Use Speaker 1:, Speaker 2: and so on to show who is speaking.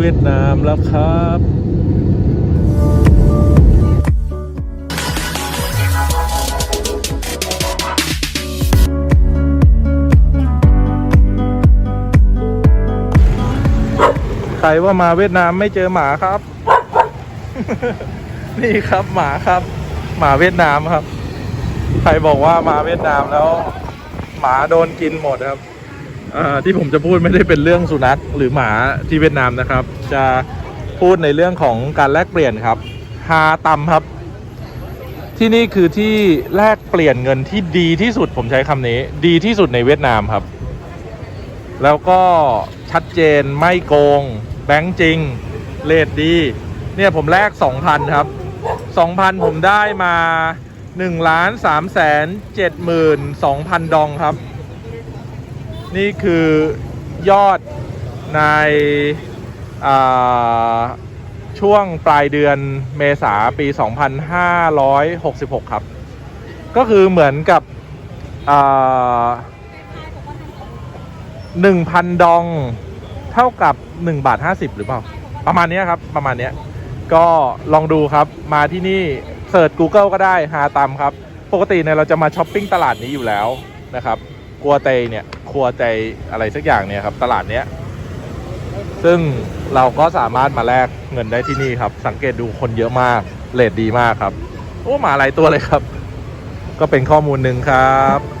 Speaker 1: เวียดนามแล้วครับใครว่ามาเวียดนามไม่เจอหมาครับ นี่ครับหมาครับ หมาเวียดนามครับ ใครบอกว่ามาเวียดนามแล้ว หมาโดนกินหมดครับ ที่ผมจะพูดไม่ได้เป็นเรื่องสุนัขหรือหมาที่เวียดนามนะครับ จะพูดในเรื่องของการแลกเปลี่ยนครับฮาตัมครับ ที่นี่คือที่แลกเปลี่ยนเงินที่ดีที่สุดผมใช้คำนี้ ดีที่สุดในเวียดนามครับ แล้วก็ชัดเจนไม่โกง แบงค์จริงเลทดี เนี่ยผมแลก2,000 ครับ 2,000 ผมได้มา1ล้าน3แสน7หมื่น2,000 ดองครับ นี่คือยอดในช่วงปลายเดือนเมษาปี 2566 ครับ ก็คือเหมือนกับอ่าหนึ่งพันดองเท่ากับหนึ่งบาทห้าสิบหรือเปล่า ประมาณนี้ครับ ประมาณนี้ ก็ลองดูครับ มาที่นี่เสิร์ช Google ก็ได้ หาตามครับ ปกติเนี่ยเราจะมาช้อปปิ้งตลาดนี้อยู่แล้วนะครับครัวเตเนี่ย ครัวใจอะไรสักอย่างเนี่ยครับ ตลาดเนี้ยซึ่งเราก็สามารถมาแลกเงินได้ที่นี่ครับ สังเกตดูคนเยอะมากเลทดีมากครับ โอ้หมาหลายตัวเลยครับ ก็เป็นข้อมูลหนึ่งครับ